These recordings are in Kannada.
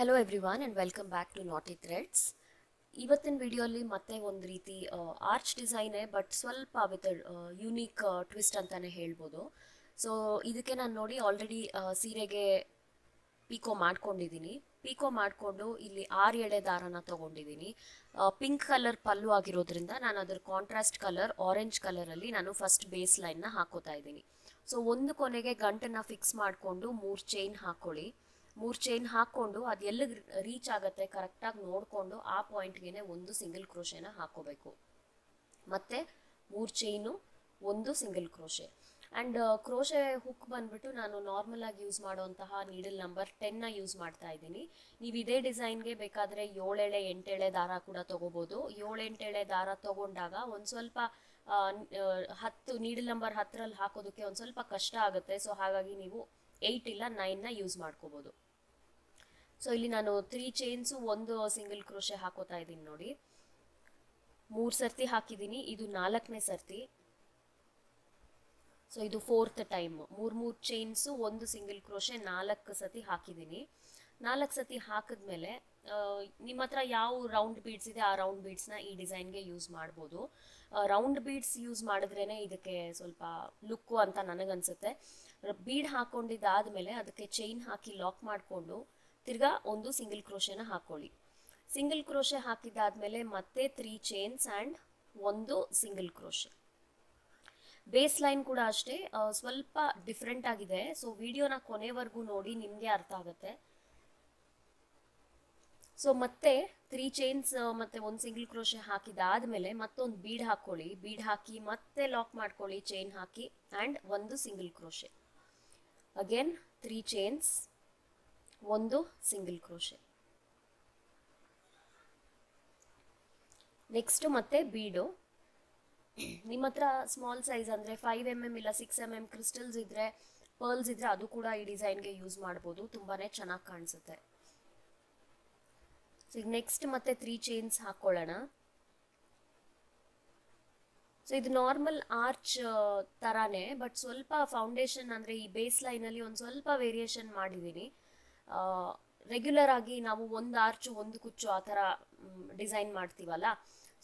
Hello everyone and welcome back to knotty threads ಇವತ್ತಿನ ವಿಡಿಯೋಲಿ ಮತ್ತೆ ಒಂದು ರೀತಿ ಆರ್ಚ್ ಡಿಸೈನೇ ಬಟ್ ಸ್ವಲ್ಪ ವಿತ್ ಯುನೀಕ್ ಟ್ವಿಸ್ಟ್ ಅಂತಲೇ ಹೇಳ್ಬೋದು. ಸೊ ಇದಕ್ಕೆ ನಾನು ನೋಡಿ ಆಲ್ರೆಡಿ ಸೀರೆಗೆ ಪೀಕೋ ಮಾಡ್ಕೊಂಡಿದ್ದೀನಿ. ಪೀಕೋ ಮಾಡಿಕೊಂಡು ಇಲ್ಲಿ ಆರು ಎಳೆ ದಾರನ ತೊಗೊಂಡಿದ್ದೀನಿ. ಪಿಂಕ್ ಕಲರ್ ಪಲ್ಲು ಆಗಿರೋದ್ರಿಂದ ನಾನು ಅದರ ಕಾಂಟ್ರಾಸ್ಟ್ ಕಲರ್ ಆರೆಂಜ್ ಕಲರಲ್ಲಿ ನಾನು ಫಸ್ಟ್ ಬೇಸ್ ಲೈನ್ನ ಹಾಕೋತಾ ಇದ್ದೀನಿ. ಸೊ ಒಂದು ಕೊನೆಗೆ ಗಂಟನ್ನು ಫಿಕ್ಸ್ ಮಾಡಿಕೊಂಡು ಮೂರು ಚೈನ್ ಹಾಕ್ಕೊಳ್ಳಿ ಮೂರು ಚೈನ್ ಹಾಕ್ಕೊಂಡು ಅದು ಎಲ್ಲಿಗೆ ರೀಚ್ ಆಗುತ್ತೆ ಕರೆಕ್ಟಾಗಿ ನೋಡಿಕೊಂಡು ಆ ಪಾಯಿಂಟ್ಗೆ ಒಂದು ಸಿಂಗಲ್ ಕ್ರೋಶೆನ ಹಾಕೋಬೇಕು. ಮತ್ತು ಮೂರು ಚೈನು ಒಂದು single crochet and crochet hook ಬಂದ್ಬಿಟ್ಟು ನಾನು ನಾರ್ಮಲಾಗಿ ಯೂಸ್ ಮಾಡುವಂತಹ ನೀಡಲ್ ನಂಬರ್ ಟೆನ್ನ ಯೂಸ್ ಮಾಡ್ತಾ ಇದ್ದೀನಿ. ನೀವು ಇದೇ ಡಿಸೈನ್ಗೆ ಬೇಕಾದರೆ ಏಳೆಳೆ, ಎಂಟೆಳೆ ದಾರ ಕೂಡ ತೊಗೋಬೋದು. ಏಳೆಂಟೆಳೆ ದಾರ ತೊಗೊಂಡಾಗ ಒಂದು ಸ್ವಲ್ಪ ಹತ್ತು ನೀಡಲ್ ನಂಬರ್ ಹತ್ತರಲ್ಲಿ ಹಾಕೋದಕ್ಕೆ ಒಂದು ಸ್ವಲ್ಪ ಕಷ್ಟ ಆಗುತ್ತೆ. ಸೊ ಹಾಗಾಗಿ ನೀವು ಏಯ್ಟ್ ಇಲ್ಲ ನೈನ್ನ ಯೂಸ್ ಮಾಡ್ಕೋಬೋದು. ಸೊ ಇಲ್ಲಿ ನಾನು ತ್ರೀ ಚೈನ್ಸು ಒಂದು ಸಿಂಗಲ್ ಕ್ರೋಶೆ ಹಾಕೋತಾ ಇದ್ದೀನಿ ನೋಡಿ. ಮೂರು ಸರ್ತಿ ಹಾಕಿದ್ದೀನಿ, ಇದು ನಾಲ್ಕನೇ ಸರ್ತಿ. ಸೊ ಇದು ಫೋರ್ತ್ ಟೈಮ್ ಮೂರು ಮೂರು ಚೈನ್ಸು ಒಂದು ಸಿಂಗಲ್ ಕ್ರೋಶೆ ನಾಲ್ಕು ಸತಿ ಹಾಕಿದ್ದೀನಿ. ನಾಲ್ಕು ಸತಿ ಹಾಕಿದ್ಮೇಲೆ ನಿಮ್ಮ ಹತ್ರ ಯಾವ ರೌಂಡ್ ಬೀಡ್ಸ್ ಇದೆ, ಆ ರೌಂಡ್ ಬೀಡ್ಸ್ನ ಈ ಡಿಸೈನ್ಗೆ ಯೂಸ್ ಮಾಡ್ಬೋದು. ರೌಂಡ್ ಬೀಡ್ಸ್ ಯೂಸ್ ಮಾಡಿದ್ರೇ ಇದಕ್ಕೆ ಸ್ವಲ್ಪ ಲುಕ್ಕು ಅಂತ ನನಗನ್ಸುತ್ತೆ. ಬೀಡ್ ಹಾಕೊಂಡಿದ್ದಾದಮೇಲೆ ಅದಕ್ಕೆ ಚೈನ್ ಹಾಕಿ ಲಾಕ್ ಮಾಡಿಕೊಂಡು ತಿರ್ಗಾ ಒಂದು ಸಿಂಗಲ್ ಕ್ರೋಶೆನ ಹಾಕೊಳ್ಳಿ. ಸಿಂಗಲ್ ಕ್ರೋಶೆ ಹಾಕಿದ್ದಾದಮೇಲೆ ಮತ್ತೆ ತ್ರೀ ಚೈನ್ಸ್ ಆ್ಯಂಡ್ ಒಂದು ಸಿಂಗಲ್ ಕ್ರೋಶೆ ಬೇಸ್ ಲೈನ್ ಕೂಡ ಅಷ್ಟೇ ಸ್ವಲ್ಪ ಡಿಫ್ರೆಂಟ್ ಆಗಿದೆ. ಸೊ ವಿಡಿಯೋನ ಕೊನೆವರೆಗೂ ನೋಡಿ ನಿಮಗೆ ಅರ್ಥ ಆಗುತ್ತೆ. ಸೊ ಮತ್ತೆ ತ್ರೀ ಚೈನ್ಸ್ ಮತ್ತೆ ಒಂದು ಸಿಂಗಲ್ ಕ್ರೋಶೆ ಹಾಕಿದಾದ್ಮೇಲೆ ಮತ್ತೊಂದು ಬೀಡ್ ಹಾಕೊಳ್ಳಿ. ಬೀಡ್ ಹಾಕಿ ಮತ್ತೆ ಲಾಕ್ ಮಾಡ್ಕೊಳ್ಳಿ ಚೈನ್ ಹಾಕಿ ಆ್ಯಂಡ್ ಒಂದು single crochet again three chains ಒಂದು ಸಿಂಗಲ್ ಕ್ರೋಶೆ ನೆಕ್ಸ್ಟ್ ಮತ್ತೆ ಬೀಡು ನಿಮ್ಮ ಹತ್ರ ಸ್ಮಾಲ್ ಸೈಜ್ ಅಂದರೆ ಫೈವ್ ಎಂ ಎಂ ಇಲ್ಲ ಸಿಕ್ಸ್ ಎಂ ಎಂ ಕ್ರಿಸ್ಟಲ್ಸ್ ಇದ್ದರೆ ಪರ್ಲ್ಸ್ ಇದ್ದರೆ ಅದು ಕೂಡ ಈ ಡಿಸೈನ್ಗೆ ಯೂಸ್ ಮಾಡ್ಬೋದು. ತುಂಬಾ ಚೆನ್ನಾಗಿ ಕಾಣಿಸುತ್ತೆ. ಸೊ ನೆಕ್ಸ್ಟ್ ಮತ್ತೆ ತ್ರೀ ಚೈನ್ಸ್ ಹಾಕ್ಕೊಳ್ಳೋಣ ಸೊ ಇದು ನಾರ್ಮಲ್ ಆರ್ಚ್ ತರಾನೇ ಬಟ್ ಸ್ವಲ್ಪ ಫೌಂಡೇಶನ್ ಅಂದರೆ ಈ ಬೇಸ್ ಲೈನಲ್ಲಿ ಒಂದು ಸ್ವಲ್ಪ ವೇರಿಯೇಷನ್ ಮಾಡಿದ್ದೀನಿ ರೆಗ್ಯುಲರ್ ಆಗಿ ನಾವು ಒಂದು ಆರ್ಚು ಒಂದು ಕುಚ್ಚು ಆ ಥರ ಡಿಸೈನ್ ಮಾಡ್ತೀವಲ್ಲ?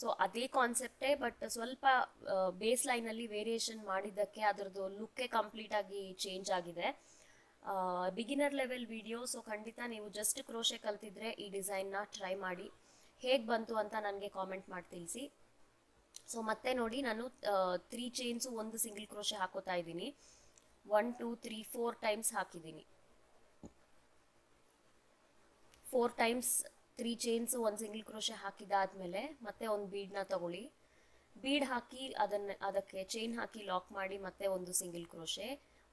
ಸೊ ಅದೇ ಕಾನ್ಸೆಪ್ಟೇ ಬಟ್ ಸ್ವಲ್ಪ ಬೇಸ್ ಲೈನಲ್ಲಿ ವೇರಿಯೇಷನ್ ಮಾಡಿದ್ದಕ್ಕೆ ಅದರದ್ದು ಲುಕ್ಕೇ ಕಂಪ್ಲೀಟಾಗಿ ಚೇಂಜ್ ಆಗಿದೆ. ಬಿಗಿನರ್ ಲೆವೆಲ್ ವಿಡಿಯೋ ಸೊ ಖಂಡಿತ ನೀವು ಜಸ್ಟ್ ಕ್ರೋಶೆ ಕಲ್ತಿದ್ರೆ ಈ ಡಿಸೈನ್ನ ಟ್ರೈ ಮಾಡಿ. ಹೇಗೆ ಬಂತು ಅಂತ ನನಗೆ ಕಾಮೆಂಟ್ ಮಾಡಿ ತಿಳಿಸಿ. ಸೊ ಮತ್ತೆ ನೋಡಿ ನಾನು ತ್ರೀ ಚೈನ್ಸು ಒಂದು ಸಿಂಗಲ್ ಕ್ರೋಶೆ ಹಾಕೋತಾ ಇದ್ದೀನಿ. One two three four times ಹಾಕಿದ್ದೀನಿ. ಫೋರ್ ಟೈಮ್ಸ್ ತ್ರೀ ಚೈನ್ಸ್ ಒಂದು ಸಿಂಗಲ್ ಕ್ರೋಶೆ ಹಾಕಿದಾದ್ಮೇಲೆ ಮತ್ತೆ ಒಂದು ಬೀಡ್ನ ತಗೊಳ್ಳಿ. ಬೀಡ್ ಹಾಕಿ ಅದನ್ನ, ಅದಕ್ಕೆ ಚೈನ್ ಹಾಕಿ ಲಾಕ್ ಮಾಡಿ ಮತ್ತೆ ಒಂದು ಸಿಂಗಲ್ ಕ್ರೋಶೆ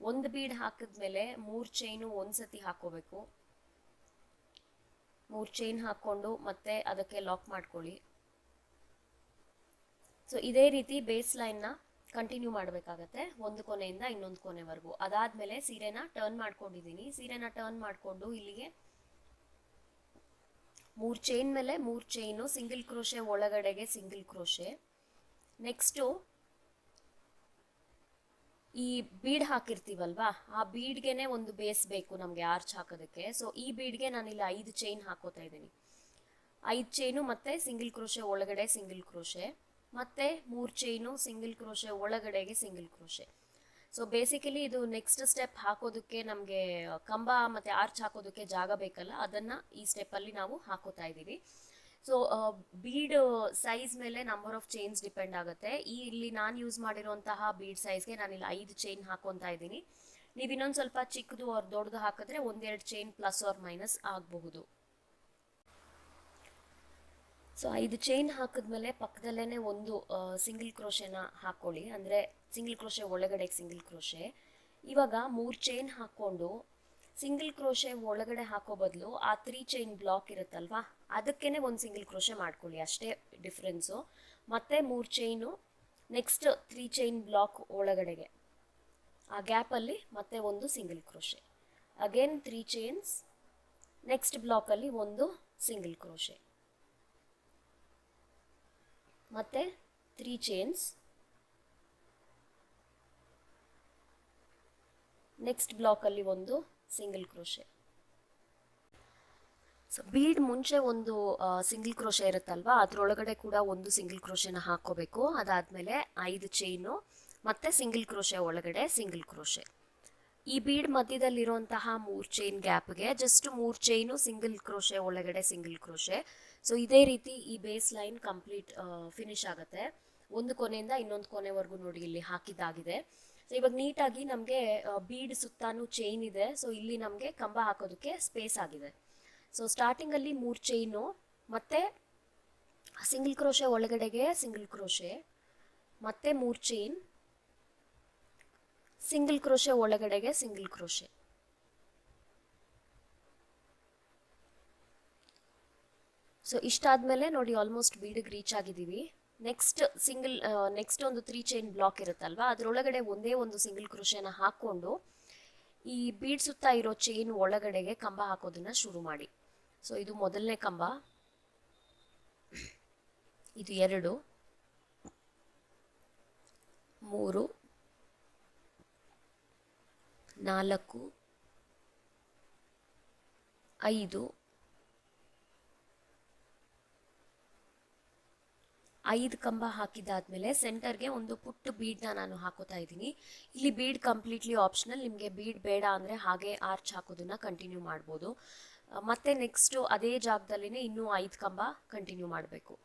ಒಂದು ಬೀಡ್ ಹಾಕಿದ್ಮೇಲೆ ಮೂರು ಚೈನು ಒಂದ್ಸತಿ ಹಾಕೋಬೇಕು. ಮೂರು ಚೈನ್ ಹಾಕ್ಕೊಂಡು ಮತ್ತೆ ಅದಕ್ಕೆ ಲಾಕ್ ಮಾಡ್ಕೊಳ್ಳಿ. ಸೊ ಇದೇ ರೀತಿ ಬೇಸ್ ಲೈನ್ನ ಕಂಟಿನ್ಯೂ ಮಾಡಬೇಕಾಗತ್ತೆ. ಒಂದು ಕೊನೆಯಿಂದ ಇನ್ನೊಂದು ಕೊನೆವರೆಗೂ. ಅದಾದಮೇಲೆ ಸೀರೆನ ಟರ್ನ್ ಮಾಡ್ಕೊಂಡಿದ್ದೀನಿ. ಸೀರೆನ ಟರ್ನ್ ಮಾಡಿಕೊಂಡು ಇಲ್ಲಿಗೆ ಮೂರು ಚೈನ್ ಮೇಲೆ ಮೂರು ಚೈನು ಸಿಂಗಲ್ ಕ್ರೋಶೆ ಒಳಗಡೆಗೆ ಸಿಂಗಲ್ ಕ್ರೋಶೆ ನೆಕ್ಸ್ಟು ಈ ಬೀಡ್ ಹಾಕಿರ್ತೀವಲ್ವಾ? ಆ ಬೀಡ್ಗೆನೆ ಒಂದು ಬೇಸ್ ಬೇಕು ನಮಗೆ ಆರ್ಚ್ ಹಾಕೋದಕ್ಕೆ. ಸೊ ಈ ಬೀಡ್ಗೆ ನಾನಿಲ್ಲಿ ಐದು ಚೈನ್ ಹಾಕೋತಾ ಇದ್ದೀನಿ. ಐದು ಚೈನು ಮತ್ತೆ ಸಿಂಗಲ್ ಕ್ರೋಶೆ ಒಳಗಡೆ ಸಿಂಗಲ್ ಕ್ರೋಶೆ ಮತ್ತೆ ಮೂರು ಚೈನು ಸಿಂಗಲ್ ಕ್ರೋಶೆ ಒಳಗಡೆಗೆ ಸಿಂಗಲ್ ಕ್ರೋಶೆ ಸೊ ಬೇಸಿಕಲಿ ಇದು ನೆಕ್ಸ್ಟ್ ಸ್ಟೆಪ್ ಹಾಕೋದಕ್ಕೆ ನಮಗೆ ಕಂಬ ಮತ್ತು ಆರ್ಚ್ ಹಾಕೋದಕ್ಕೆ ಜಾಗ ಬೇಕಲ್ಲ, ಅದನ್ನು ಈ ಸ್ಟೆಪ್ಪಲ್ಲಿ ನಾವು ಹಾಕೋತಾ ಇದ್ದೀವಿ. ಸೊ ಬೀಡ್ ಸೈಜ್ ಮೇಲೆ ನಂಬರ್ ಆಫ್ ಚೈನ್ಸ್ ಡಿಪೆಂಡ್ ಆಗುತ್ತೆ. ಈ, ಇಲ್ಲಿ ನಾನು ಯೂಸ್ ಮಾಡಿರುವಂತಹ ಬೀಡ್ ಸೈಜ್ಗೆ ಇಲ್ಲಿ ಐದು ಚೈನ್ ಹಾಕೊತಾ ಇದ್ದೀನಿ. ನೀವು ಇನ್ನೊಂದು ಸ್ವಲ್ಪ ಚಿಕ್ಕದು ಅವ್ರ ದೊಡ್ಡದು ಹಾಕಿದ್ರೆ ಒಂದೆರಡು ಚೈನ್ ಪ್ಲಸ್ ಆರ್ ಮೈನಸ್ ಆಗಬಹುದು. ಸೊ ಐದು ಚೈನ್ ಹಾಕಿದ್ಮೇಲೆ ಪಕ್ಕದಲ್ಲೇ ಒಂದು ಸಿಂಗಲ್ ಕ್ರೋಶೆನ ಹಾಕ್ಕೊಳ್ಳಿ ಅಂದರೆ ಸಿಂಗಲ್ ಕ್ರೋಶೆ ಒಳಗಡೆ ಸಿಂಗಲ್ ಕ್ರೋಶೆ ಇವಾಗ ಮೂರು ಚೈನ್ ಹಾಕ್ಕೊಂಡು ಸಿಂಗಲ್ ಕ್ರೋಶೆ ಒಳಗಡೆ ಹಾಕೋ ಬದಲು ಆ ತ್ರೀ ಚೈನ್ ಬ್ಲಾಕ್ ಇರುತ್ತಲ್ವಾ ಅದಕ್ಕೇ ಒಂದು ಸಿಂಗಲ್ ಕ್ರೋಶೆ ಮಾಡ್ಕೊಳ್ಳಿ. ಅಷ್ಟೇ ಡಿಫ್ರೆನ್ಸು ಮತ್ತೆ ಮೂರು chain next three chain block ಒಳಗಡೆಗೆ. ಆ ಗ್ಯಾಪಲ್ಲಿ ಮತ್ತೆ ಒಂದು single crochet again three chains next ಬ್ಲಾಕಲ್ಲಿ ಒಂದು ಸಿಂಗಲ್ ಕ್ರೋಶೆ ಮತ್ತು ತ್ರೀ ಚೈನ್ಸ್ ನೆಕ್ಸ್ಟ್ ಬ್ಲಾಕಲ್ಲಿ ಒಂದು ಸಿಂಗಲ್ ಕ್ರೋಶೆ ಸೊ ಬೀಡ್ ಮುಂಚೆ ಒಂದು ಸಿಂಗಲ್ ಕ್ರೋಶೆ ಇರುತ್ತಲ್ವಾ? ಅದರೊಳಗಡೆ ಕೂಡ ಒಂದು ಸಿಂಗಲ್ ಕ್ರೋಶೆನ ಹಾಕೋಬೇಕು ಅದಾದಮೇಲೆ ಐದು ಚೈನು ಮತ್ತು ಸಿಂಗಲ್ ಕ್ರೋಶೆ ಒಳಗಡೆ ಸಿಂಗಲ್ ಕ್ರೋಶೆ ಈ ಬೀಡ್ ಮಧ್ಯದಲ್ಲಿರುವಂತಹ ಮೂರು ಚೈನ್ ಗ್ಯಾಪ್ಗೆ ಜಸ್ಟ್ ಮೂರು ಚೈನು ಸಿಂಗಲ್ ಕ್ರೋಶೆ ಒಳಗಡೆ ಸಿಂಗಲ್ ಕ್ರೋಶೆ ಸೊ ಇದೇ ರೀತಿ ಈ ಬೇಸ್ ಲೈನ್ ಕಂಪ್ಲೀಟ್ ಫಿನಿಶ್ ಆಗುತ್ತೆ. ಒಂದು ಕೊನೆಯಿಂದ ಇನ್ನೊಂದು ಕೊನೆವರೆಗೂ ನೋಡಿ ಇಲ್ಲಿ ಹಾಕಿದ್ದಾಗಿದೆ. ಸೊ ಇವಾಗ ನೀಟಾಗಿ ನಮಗೆ ಬೀಡ್ ಸುತ್ತಾನು ಚೈನ್ ಇದೆ. ಸೊ ಇಲ್ಲಿ ನಮಗೆ ಕಂಬ ಹಾಕೋದಕ್ಕೆ ಸ್ಪೇಸ್ ಆಗಿದೆ. ಸೊ ಸ್ಟಾರ್ಟಿಂಗಲ್ಲಿ ಮೂರು ಚೈನು ಮತ್ತು ಸಿಂಗಲ್ ಕ್ರೋಶೆ ಒಳಗಡೆಗೆ ಸಿಂಗಲ್ ಕ್ರೋಶೆ ಮತ್ತೆ ಮೂರು ಚೈನ್ ಸಿಂಗಲ್ ಕ್ರೋಶೆ ಒಳಗಡೆಗೆ ಸಿಂಗಲ್ ಕ್ರೋಶೆ. ಸೊ ಇಷ್ಟಾದ್ಮೇಲೆ ನೋಡಿ ಆಲ್ಮೋಸ್ಟ್ ಬೀಡಿಗೆ ರೀಚ್ ಆಗಿದ್ದೀವಿ. ನೆಕ್ಸ್ಟ್ ಸಿಂಗಲ್ ನೆಕ್ಸ್ಟ್ ಒಂದು ತ್ರೀ ಚೈನ್ ಬ್ಲಾಕ್ ಇರುತ್ತಲ್ವಾ? ಅದರೊಳಗಡೆ ಒಂದೇ ಒಂದು ಸಿಂಗಲ್ ಕ್ರೋಶೆನ ಹಾಕ್ಕೊಂಡು ಈ ಬೀಡ್ ಸುತ್ತ ಇರೋ ಚೈನ್ ಒಳಗಡೆಗೆ ಕಂಬ ಹಾಕೋದನ್ನ ಶುರು ಮಾಡಿ. ಸೊ ಇದು ಮೊದಲನೇ ಕಂಬ. ಇದು ಎರಡು. ಮೂರು. ನಾಲ್ಕು, ಐದು ಐದು ಕಂಬ ಹಾಕಿದಾದ್ಮೇಲೆ ಸೆಂಟರ್ಗೆ ಒಂದು ಪುಟ್ಟ ಬೀಡ್ನ ನಾನು ಹಾಕೋತಾ ಇದ್ದೀನಿ. ಇಲ್ಲಿ ಬೀಡ್ ಕಂಪ್ಲೀಟ್ಲಿ ಆಪ್ಷನಲ್, ನಿಮಗೆ ಬೀಡ್ ಬೇಡ ಅಂದರೆ ಹಾಗೆ ಆರ್ಚ್ ಹಾಕೋದನ್ನ ಕಂಟಿನ್ಯೂ ಮಾಡ್ಬೋದು. ಮತ್ತೆ ನೆಕ್ಸ್ಟು ಅದೇ ಜಾಗದಲ್ಲಿನೇ ಇನ್ನೂ ಐದು ಕಂಬ ಕಂಟಿನ್ಯೂ ಮಾಡಬೇಕು.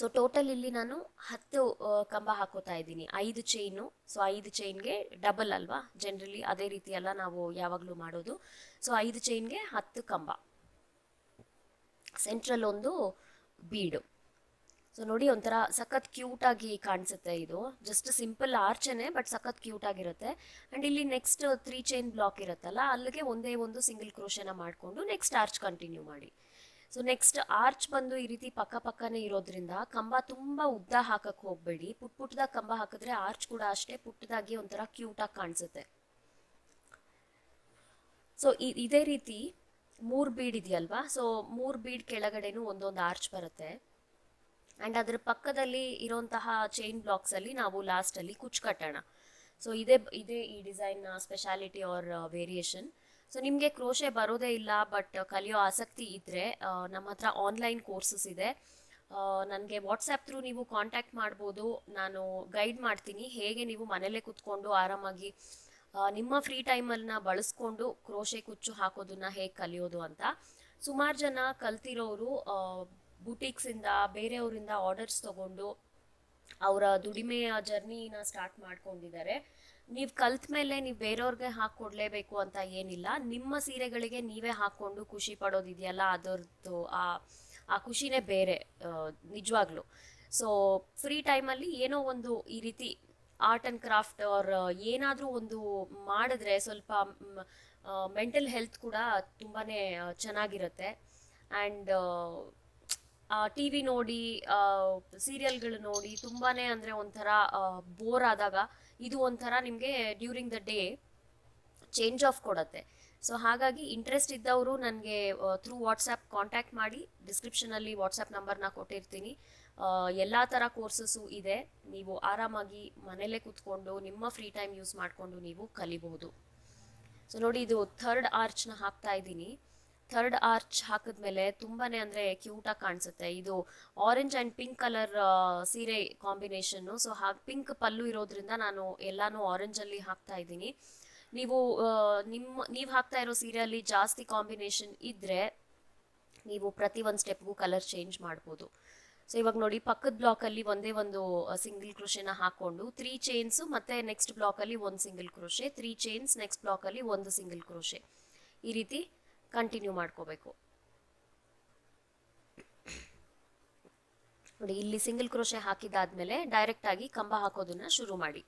ಸೊ ಟೋಟಲ್ ಇಲ್ಲಿ ನಾನು ಹತ್ತು ಕಂಬ ಹಾಕೋತಾ ಇದ್ದೀನಿ. ಐದು ಚೈನು ಸೊ ಐದು ಚೈನ್ಗೆ ಡಬಲ್ ಅಲ್ವಾ? ಜನರಲಿ ಅದೇ ರೀತಿ ಎಲ್ಲ ನಾವು ಯಾವಾಗಲೂ ಮಾಡೋದು. ಸೊ ಐದು ಚೈನ್ಗೆ ಹತ್ತು ಕಂಬ. ಸೆಂಟ್ರಲ್ ಒಂದು ಬೀಡು. ಸೊ ನೋಡಿ ಒಂಥರ ಸಖತ್ ಕ್ಯೂಟ್ ಆಗಿ ಕಾಣಿಸುತ್ತೆ ಇದು. ಜಸ್ಟ್ ಸಿಂಪಲ್ ಆರ್ಚನೆ ಬಟ್ ಸಖತ್ ಕ್ಯೂಟ್ ಆಗಿರುತ್ತೆ. ಅಂಡ್ ಇಲ್ಲಿ ನೆಕ್ಸ್ಟ್ ತ್ರೀ ಚೈನ್ ಬ್ಲಾಕ್ ಇರುತ್ತಲ್ಲ, ಅಲ್ಲಿಗೆ ಒಂದೇ ಒಂದು ಸಿಂಗಲ್ ಕ್ರೋಶನ ಮಾಡಿಕೊಂಡು ನೆಕ್ಸ್ಟ್ ಆರ್ಚ್ ಕಂಟಿನ್ಯೂ ಮಾಡಿ. ಸೊ ನೆಕ್ಸ್ಟ್ ಆರ್ಚ್ ಬಂದು ಈ ರೀತಿ ಪಕ್ಕ ಪಕ್ಕನೇ ಇರೋದ್ರಿಂದ ಕಂಬ ತುಂಬಾ ಉದ್ದ ಹಾಕಕ್ ಹೋಗ್ಬೇಡಿ. ಪುಟ್ ಪುಟ್ಟದಾಗ ಕಂಬ ಹಾಕಿದ್ರೆ ಆರ್ಚ್ ಕೂಡ ಅಷ್ಟೇ ಪುಟ್ಟದಾಗಿ ಒಂಥರ ಕ್ಯೂಟ್ ಆಗಿ ಕಾಣಿಸುತ್ತೆ. ಸೊ ಇದೇ ರೀತಿ ಮೂರ್ ಬೀಡ್ ಇದೆಯಲ್ವಾ? ಸೊ ಮೂರ್ ಬೀಡ್ ಕೆಳಗಡೆನೂ ಒಂದೊಂದು ಆರ್ಚ್ ಬರುತ್ತೆ. ಆ್ಯಂಡ್ ಅದರ ಪಕ್ಕದಲ್ಲಿ ಇರೋಂತಹ ಚೈನ್ ಬ್ಲಾಕ್ಸಲ್ಲಿ ನಾವು ಲಾಸ್ಟಲ್ಲಿ ಕುಚ್ ಕಟ್ಟೋಣ. ಸೊ ಇದೇ ಇದೇ ಈ design speciality or variation so ನಿಮಗೆ ಕ್ರೋಶೆ ಬರೋದೇ ಇಲ್ಲ ಬಟ್ ಕಲಿಯೋ ಆಸಕ್ತಿ ಇದ್ದರೆ ನಮ್ಮ ಹತ್ರ ಆನ್ಲೈನ್ ಕೋರ್ಸಸ್ ಇದೆ. ನನಗೆ ವಾಟ್ಸ್ಆ್ಯಪ್ ಥ್ರೂ ನೀವು ಕಾಂಟ್ಯಾಕ್ಟ್ ಮಾಡ್ಬೋದು. ನಾನು ಗೈಡ್ ಮಾಡ್ತೀನಿ. ಹೇಗೆ ನೀವು ಮನೇಲೇ ಕೂತ್ಕೊಂಡು ಆರಾಮಾಗಿ ನಿಮ್ಮ ಫ್ರೀ ಟೈಮನ್ನ ಬಳಸ್ಕೊಂಡು ಕ್ರೋಶೆ ಕುಚ್ಚು ಹಾಕೋದನ್ನ ಹೇಗೆ ಕಲಿಯೋದು ಅಂತ. ಸುಮಾರು ಜನ ಕಲ್ತಿರೋರು ಬುಟೀಕ್ಸಿಂದ ಬೇರೆಯವರಿಂದ ಆರ್ಡರ್ಸ್ ತಗೊಂಡು ಅವರ ದುಡಿಮೆಯ ಜರ್ನಿನ ಸ್ಟಾರ್ಟ್ ಮಾಡ್ಕೊಂಡಿದ್ದಾರೆ. ನೀವು ಕಲ್ತ ಮೇಲೆ ನೀವು ಬೇರೆಯವ್ರಿಗೆ ಹಾಕ್ಕೊಡ್ಲೇಬೇಕು ಅಂತ ಏನಿಲ್ಲ. ನಿಮ್ಮ ಸೀರೆಗಳಿಗೆ ನೀವೇ ಹಾಕ್ಕೊಂಡು ಖುಷಿ ಪಡೋದಿದೆಯಲ್ಲ ಅದರದ್ದು ಆ ಆ ಖುಷಿನೇ ಬೇರೆ ನಿಜವಾಗ್ಲೂ. ಸೊ ಫ್ರೀ ಟೈಮಲ್ಲಿ ಏನೋ ಒಂದು ಈ ರೀತಿ ಆರ್ಟ್ ಆ್ಯಂಡ್ ಕ್ರಾಫ್ಟ್ ಆರ್ ಏನಾದರೂ ಒಂದು ಮಾಡಿದ್ರೆ ಸ್ವಲ್ಪ ಮೆಂಟಲ್ ಹೆಲ್ತ್ ಕೂಡ ತುಂಬಾ ಚೆನ್ನಾಗಿರುತ್ತೆ. ಆ್ಯಂಡ್ ಟಿ ವಿ ನೋಡಿ ಸೀರಿಯಲ್ಗಳು ನೋಡಿ ತುಂಬಾ ಅಂದರೆ ಒಂಥರ ಬೋರ್ ಆದಾಗ ಇದು ಒಂಥರ ನಿಮಗೆ during the day change of ಕೊಡುತ್ತೆ. ಸೊ ಹಾಗಾಗಿ ಇಂಟ್ರೆಸ್ಟ್ ಇದ್ದವರು ನನಗೆ ಥ್ರೂ ವಾಟ್ಸಪ್ ಕಾಂಟ್ಯಾಕ್ಟ್ ಮಾಡಿ ಡಿಸ್ಕ್ರಿಪ್ಷನಲ್ಲಿ ವಾಟ್ಸಪ್ ನಂಬರ್ನ ಕೊಟ್ಟಿರ್ತೀನಿ. ಎಲ್ಲ ಥರ ಕೋರ್ಸಸ್ಸು ಇದೆ. ನೀವು ಆರಾಮಾಗಿ ಮನೆಯಲ್ಲೇ ಕೂತ್ಕೊಂಡು, ನಿಮ್ಮ ಫ್ರೀ ಟೈಮ್ ಯೂಸ್ ಮಾಡಿಕೊಂಡು ನೀವು ಕಲಿಬಹುದು ಸೊ ನೋಡಿ, ಇದು ಥರ್ಡ್ ಆರ್ಚ್ನ ಹಾಕ್ತಾ ಇದ್ದೀನಿ. ಥರ್ಡ್ ಆರ್ಚ್ ಹಾಕಿದ್ಮೇಲೆ ತುಂಬಾನೇ ಅಂದರೆ ಕ್ಯೂಟಾಗಿ ಕಾಣಿಸುತ್ತೆ. ಇದು ಆರೆಂಜ್ ಆ್ಯಂಡ್ ಪಿಂಕ್ ಕಲರ್ ಸೀರೆ ಕಾಂಬಿನೇಷನ್ನು ಸೊ ಹಾಗೆ ಪಿಂಕ್ ಪಲ್ಲು ಇರೋದ್ರಿಂದ ನಾನು ಎಲ್ಲಾನು ಆರೆಂಜಲ್ಲಿ ಹಾಕ್ತಾ ಇದ್ದೀನಿ. ನೀವು ನಿಮ್ಮ ನೀವು ಹಾಕ್ತಾ ಇರೋ ಸೀರೆಯಲ್ಲಿ ಜಾಸ್ತಿ ಕಾಂಬಿನೇಷನ್ ಇದ್ದರೆ ನೀವು ಪ್ರತಿ ಒಂದು ಸ್ಟೆಪ್ಗೂ ಕಲರ್ ಚೇಂಜ್ ಮಾಡ್ಬೋದು. ಸೊ ಇವಾಗ ನೋಡಿ ಪಕ್ಕದ ಬ್ಲಾಕಲ್ಲಿ ಒಂದೇ ಒಂದು ಸಿಂಗಲ್ ಕ್ರೋಶೆನ ಹಾಕೊಂಡು ತ್ರೀ ಚೈನ್ಸು ಮತ್ತೆ ನೆಕ್ಸ್ಟ್ ಬ್ಲಾಕಲ್ಲಿ ಒಂದು single crochet three chains next ಬ್ಲಾಕಲ್ಲಿ ಒಂದು ಸಿಂಗಲ್ ಕ್ರೋಶೆ ಈ ರೀತಿ ಕಂಟಿನ್ಯೂ ಮಾಡ್ಕೋಬೇಕು. ನೋಡಿ, ಇಲ್ಲಿ ಸಿಂಗಲ್ ಕ್ರೋಶೆ ಹಾಕಿದಾದ್ಮೇಲೆ ಡೈರೆಕ್ಟ್ ಆಗಿ ಕಂಬ ಹಾಕೋದನ್ನ ಶುರು ಮಾಡಿ.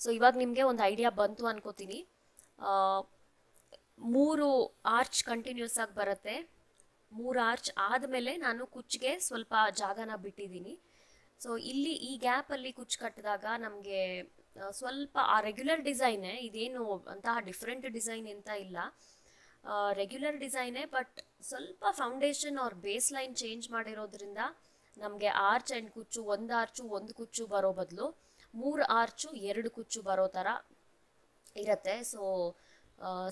ಸೊ ಇವಾಗ ನಿಮಗೆ ಒಂದು ಐಡಿಯಾ ಬಂತು ಅನ್ಕೋತೀನಿ. ಮೂರು ಆರ್ಚ್ ಕಂಟಿನ್ಯೂಸ್ ಆಗಿ ಬರುತ್ತೆ. ಮೂರು ಆರ್ಚ್ ಆದಮೇಲೆ ನಾನು ಕುಚ್ಚಿಗೆ ಸ್ವಲ್ಪ ಜಾಗನ ಬಿಟ್ಟಿದ್ದೀನಿ. ಸೊ ಇಲ್ಲಿ ಈ ಗ್ಯಾಪಲ್ಲಿ ಕುಚ್ ಕಟ್ಟಿದಾಗ ನಮಗೆ ಸ್ವಲ್ಪ ಆ ರೆಗ್ಯುಲರ್ ಡಿಸೈನೇ ಇದೇನು ಅಂತಹ ಡಿಫ್ರೆಂಟ್ ಡಿಸೈನ್ ಅಂತ ಇಲ್ಲ. ರೆಗ್ಯುಲರ್ ಡಿಸೈನೇ ಬಟ್ ಸ್ವಲ್ಪ ಫೌಂಡೇಶನ್ ಅವ್ರ ಬೇಸ್ ಲೈನ್ ಚೇಂಜ್ ಮಾಡಿರೋದ್ರಿಂದ ನಮಗೆ ಆರ್ಚ್ ಆ್ಯಂಡ್ ಕುಚ್ಚು, ಒಂದು ಆರ್ಚು ಒಂದು ಕುಚ್ಚು ಬರೋ ಬದಲು ಮೂರು ಆರ್ಚು ಎರಡು ಕುಚ್ಚು ಬರೋ ಥರ ಇರತ್ತೆ. So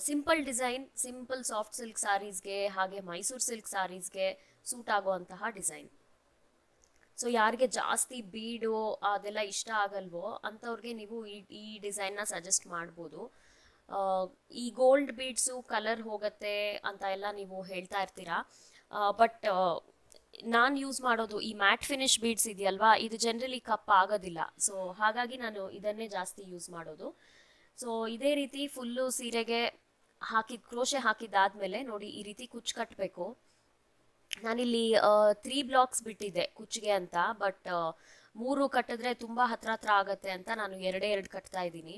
simple design simple soft silk ಸಾರೀಸ್ಗೆ ಹಾಗೆ ಮೈಸೂರು ಸಿಲ್ಕ್ ಸಾರೀಸ್ಗೆ ಸೂಟ್ ಆಗುವಂತಹ ಡಿಸೈನ್ ಸೊ ಯಾರಿಗೆ ಜಾಸ್ತಿ ಬೀಡು ಅದೆಲ್ಲ ಇಷ್ಟ ಆಗಲ್ವೋ, ಅಂಥವ್ರಿಗೆ ನೀವು ಈ ಈ ಡಿಸೈನ್ನ ಸಜೆಸ್ಟ್ ಮಾಡ್ಬೋದು. ಈ ಗೋಲ್ಡ್ ಬೀಡ್ಸು ಕಲರ್ ಹೋಗುತ್ತೆ ಅಂತ ಎಲ್ಲ ನೀವು ಹೇಳ್ತಾ ಇರ್ತೀರಾ? ಬಟ್ ನಾನು ಯೂಸ್ ಮಾಡೋದು ಈ ಮ್ಯಾಟ್ ಫಿನಿಶ್ ಬೀಡ್ಸ್ ಇದೆಯಲ್ವಾ? ಇದು ಜನರಲಿ ಕಪ್ ಆಗೋದಿಲ್ಲ. ಸೊ ಹಾಗಾಗಿ ನಾನು ಇದನ್ನೇ ಜಾಸ್ತಿ ಯೂಸ್ ಮಾಡೋದು. ಸೊ ಇದೇ ರೀತಿ ಫುಲ್ಲು ಸೀರೆಗೆ ಹಾಕಿದ ಕ್ರೋಶೆ ಹಾಕಿದ್ದಾದ್ಮೇಲೆ ನೋಡಿ ಈ ರೀತಿ ಕುಚ್ಚು ಕಟ್ಟಬೇಕು ನಾನಿಲ್ಲಿ ತ್ರೀ ಬ್ಲಾಕ್ಸ್ ಬಿಟ್ಟಿದ್ದೆ ಕುಚ್ಚಿಗೆ ಅಂತ ಬಟ್ ಮೂರು ಕಟ್ಟಿದ್ರೆ ತುಂಬ ಹತ್ರ ಹತ್ರ ಆಗತ್ತೆ ಅಂತ ನಾನು ಎರಡೇ ಎರಡು ಕಟ್ತಾ ಇದ್ದೀನಿ.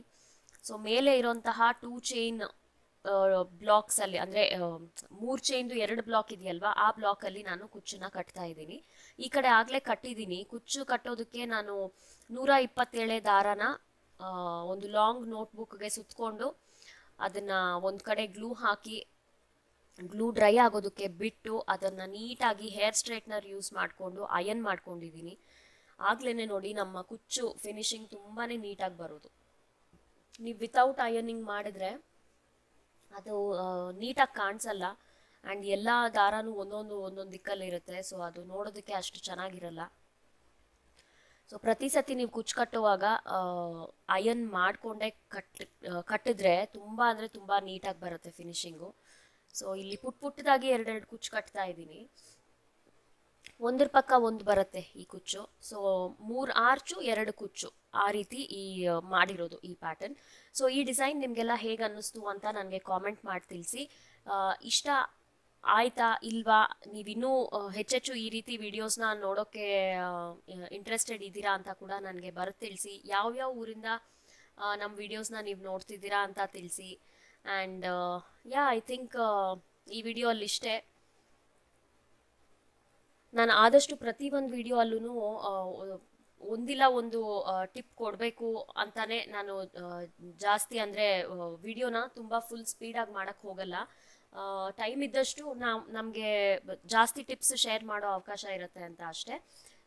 ಸೊ ಮೇಲೆ ಇರೋಂತಹ ಟೂ ಚೈನ್ ಬ್ಲಾಕ್ಸ್ ಅಲ್ಲಿ, ಅಂದ್ರೆ ಮೂರು ಚೈನ್ದು ಎರಡು ಬ್ಲಾಕ್ ಇದೆಯಲ್ವಾ, ಆ ಬ್ಲಾಕ್ ಅಲ್ಲಿ ನಾನು ಕುಚ್ಚನ್ನ ಕಟ್ತಾ ಇದ್ದೀನಿ. ಈ ಕಡೆ ಆಗ್ಲೇ ಕಟ್ಟಿದ್ದೀನಿ. ಕುಚ್ಚು ಕಟ್ಟೋದಕ್ಕೆ ನಾನು ನೂರ ಇಪ್ಪತ್ತೇಳೆ ದಾರನ ಒಂದು ಲಾಂಗ್ ನೋಟ್ಬುಕ್ಗೆ ಸುತ್ಕೊಂಡು ಅದನ್ನ ಒಂದು ಕಡೆ ಗ್ಲೂ ಹಾಕಿ ಗ್ಲೂ ಡ್ರೈ ಆಗೋದಕ್ಕೆ ಬಿಟ್ಟು ಅದನ್ನ ನೀಟಾಗಿ ಹೇರ್ ಸ್ಟ್ರೈಟ್ನರ್ ಯೂಸ್ ಮಾಡಿಕೊಂಡು ಅಯನ್ ಮಾಡ್ಕೊಂಡಿದ್ದೀನಿ. ಆಗ್ಲೇ ನೋಡಿ ನಮ್ಮ ಕುಚ್ಚು ಫಿನಿಶಿಂಗ್ ತುಂಬಾನೇ ನೀಟಾಗಿ ಬರೋದು. ನೀವು ವಿತೌಟ್ ಅಯನಿಂಗ್ ಮಾಡಿದ್ರೆ ಅದು ನೀಟಾಗಿ ಕಾಣಿಸಲ್ಲ. ಆ್ಯಂಡ್ ಎಲ್ಲ ದಾರನೂ ಒಂದೊಂದು ಒಂದೊಂದು ದಿಕ್ಕಲ್ಲಿ ಇರುತ್ತೆ. ಸೊ ಅದು ನೋಡೋದಕ್ಕೆ ಅಷ್ಟು ಚೆನ್ನಾಗಿರಲ್ಲ. ಸೊ ಪ್ರತಿ ಸತಿ ನೀವು ಕುಚ್ಚು ಕಟ್ಟುವಾಗ ಅಯನ್ ಮಾಡಿಕೊಂಡೇ ಕಟ್ ಕಟ್ಟಿದ್ರೆ ತುಂಬ ಅಂದರೆ ತುಂಬ ನೀಟಾಗಿ ಬರುತ್ತೆ ಫಿನಿಶಿಂಗು ಸೊ ಇಲ್ಲಿ ಪುಟ್ ಪುಟ್ಟದಾಗಿ ಎರಡೆರಡು ಕುಚ್ಚು ಕಟ್ತಾ ಇದ್ದೀನಿ. ಒಂದ್ರ ಪಕ್ಕ ಒಂದು ಬರುತ್ತೆ ಈ ಕುಚ್ಚು. ಸೊ ಮೂರು ಆರ್ಚು, ಎರಡು ಕುಚ್ಚು ಆ ರೀತಿ ಈ ಮಾಡಿರೋದು ಈ ಪ್ಯಾಟರ್ನ್ ಸೊ ಈ ಡಿಸೈನ್ ನಿಮಗೆಲ್ಲ ಹೇಗೆ ಅನ್ನಿಸ್ತು ಅಂತ ನನಗೆ ಕಾಮೆಂಟ್ ಮಾಡಿ ತಿಳಿಸಿ. ಇಷ್ಟ ಆಯ್ತಾ ಇಲ್ವಾ? ನೀವಿನ್ನೂ ಹೆಚ್ಚೆಚ್ಚು ಈ ರೀತಿ ವಿಡಿಯೋಸ್ನ ನೋಡೋಕ್ಕೆ ಇಂಟ್ರೆಸ್ಟೆಡ್ ಇದ್ದೀರಾ ಅಂತ ಕೂಡ ನನಗೆ ಬರುತ್ತೆ ತಿಳಿಸಿ. ಯಾವ್ಯಾವ ಊರಿಂದ ನಮ್ಮ ವಿಡಿಯೋಸ್ನ ನೀವು ನೋಡ್ತಿದ್ದೀರಾ ಅಂತ ತಿಳಿಸಿ. ಆ್ಯಂಡ್ ಯಾ ಐ ಥಿಂಕ್ ಈ ವಿಡಿಯೋ ಅಲ್ಲಿ ಇಷ್ಟೇ. ನಾನು ಆದಷ್ಟು ಪ್ರತಿ ಒಂದು ವಿಡಿಯೋ ಅಲ್ಲೂ ಒಂದಿಲ್ಲ ಒಂದು ಟಿಪ್ ಕೊಡಬೇಕು ಅಂತಾನೆ ನಾನು ಜಾಸ್ತಿ ಅಂದರೆ ವಿಡಿಯೋನ ತುಂಬ ಫುಲ್ ಸ್ಪೀಡಾಗಿ ಮಾಡೋಕ್ಕೆ ಹೋಗಲ್ಲ. ಟೈಮ್ ಇದ್ದಷ್ಟು ನಾವು, ನಮಗೆ ಜಾಸ್ತಿ ಟಿಪ್ಸ್ ಶೇರ್ ಮಾಡೋ ಅವಕಾಶ ಇರುತ್ತೆ ಅಂತ ಅಷ್ಟೇ.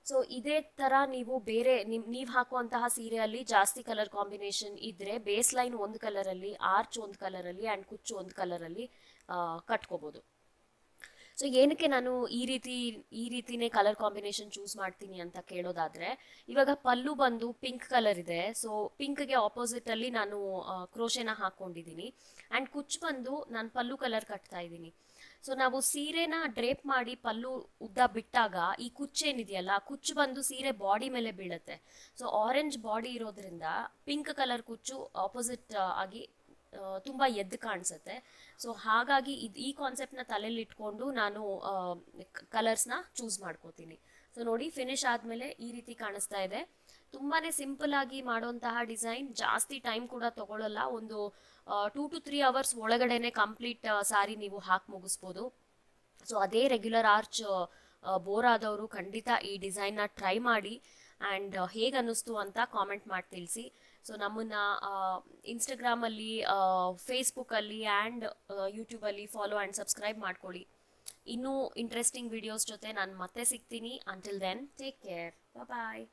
ಸೊ ಇದೇ ಥರ ನೀವು ಬೇರೆ, ನಿಮ್, ನೀವು ಹಾಕುವಂತಹ ಸೀರೆಯಲ್ಲಿ ಜಾಸ್ತಿ ಕಲರ್ ಕಾಂಬಿನೇಷನ್ ಇದ್ದರೆ ಬೇಸ್ ಲೈನ್ ಒಂದು ಕಲರಲ್ಲಿ ಆರ್ಚ್ ಒಂದು ಕಲರಲ್ಲಿ ಆ್ಯಂಡ್ ಕುಚ್ಚು ಒಂದು ಕಲರಲ್ಲಿ ಕಟ್ಕೋಬೋದು. ಸೊ ಏನಕ್ಕೆ ನಾನು ಈ ರೀತಿ, ಈ ರೀತಿನೇ ಕಲರ್ ಕಾಂಬಿನೇಷನ್ ಚೂಸ್ ಮಾಡ್ತೀನಿ ಅಂತ ಕೇಳೋದಾದ್ರೆ, ಇವಾಗ ಪಲ್ಲು ಬಂದು ಪಿಂಕ್ ಕಲರ್ ಇದೆ. ಸೊ ಪಿಂಕ್ಗೆ ಆಪೋಸಿಟ್ ಅಲ್ಲಿ ನಾನು ಕ್ರೋಶೆನ ಹಾಕೊಂಡಿದ್ದೀನಿ ಅಂಡ್ ಕುಚ್ ಬಂದು ನಾನು ಪಲ್ಲು ಕಲರ್ ಕಟ್ತಾ ಇದ್ದೀನಿ ಸೊ ನಾವು ಸೀರೆನ ಡ್ರೇಪ್ ಮಾಡಿ ಪಲ್ಲು ಉದ್ದ ಬಿಟ್ಟಾಗ ಈ ಕುಚ್ಚೇನಿದೆಯಲ್ಲ ಕುಚ್ಚು ಬಂದು ಸೀರೆ ಬಾಡಿ ಮೇಲೆ ಬೀಳುತ್ತೆ. ಸೊ ಆರೆಂಜ್ ಬಾಡಿ ಇರೋದ್ರಿಂದ ಪಿಂಕ್ ಕಲರ್ ಕುಚ್ಚು ಆಪೋಸಿಟ್ ಆಗಿ ತುಂಬ ಎದ್ದು ಕಾಣಿಸುತ್ತೆ. ಸೊ ಹಾಗಾಗಿ ಇದು ಈ ಕಾನ್ಸೆಪ್ಟ್ನ ತಲೆಯಲ್ಲಿ ಇಟ್ಕೊಂಡು ನಾನು ಕಲರ್ಸ್ನ ಚೂಸ್ ಮಾಡ್ಕೋತೀನಿ. ಸೊ ನೋಡಿ ಫಿನಿಶ್ ಆದಮೇಲೆ ಈ ರೀತಿ ಕಾಣಿಸ್ತಾ ಇದೆ. ತುಂಬಾ ಸಿಂಪಲ್ ಆಗಿ ಮಾಡುವಂತಹ ಡಿಸೈನ್ ಜಾಸ್ತಿ ಟೈಮ್ ಕೂಡ ತಗೊಳ್ಳಲ್ಲ ಒಂದು ಟೂ ಟು ತ್ರೀ ಅವರ್ಸ್ ಒಳಗಡೆನೆ ಕಂಪ್ಲೀಟ್ ಸಾರಿ ನೀವು ಹಾಕಿ ಮುಗಿಸ್ಬೋದು. ಸೊ ಅದೇ ರೆಗ್ಯುಲರ್ ಆರ್ಚ್ ಬೋರ್ ಆದವರು ಖಂಡಿತ ಈ ಡಿಸೈನ್ನ ಟ್ರೈ ಮಾಡಿ. ಆ್ಯಂಡ್ ಹೇಗೆ ಅನ್ನಿಸ್ತು ಅಂತ ಕಾಮೆಂಟ್ ಮಾಡಿ ತಿಳಿಸಿ. ಸೊ ನಮ್ಮನ್ನ ಇನ್ಸ್ಟಾಗ್ರಾಮಲ್ಲಿ ಫೇಸ್ಬುಕ್ಕಲ್ಲಿ ಆ್ಯಂಡ್ ಯೂಟ್ಯೂಬಲ್ಲಿ ಫಾಲೋ ಆ್ಯಂಡ್ ಸಬ್ಸ್ಕ್ರೈಬ್ ಮಾಡ್ಕೊಳ್ಳಿ. ಇನ್ನೂ ಇಂಟ್ರೆಸ್ಟಿಂಗ್ ವಿಡಿಯೋಸ್ ಜೊತೆ ನಾನು ಮತ್ತೆ ಸಿಗ್ತೀನಿ. Until then take care bye